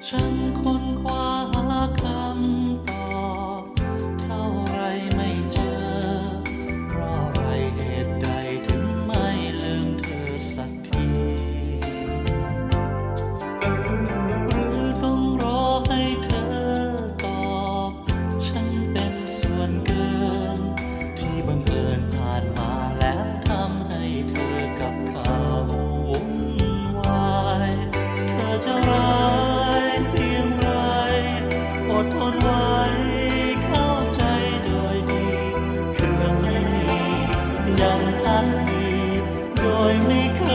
穿过。 พักดี โดยไม่เคย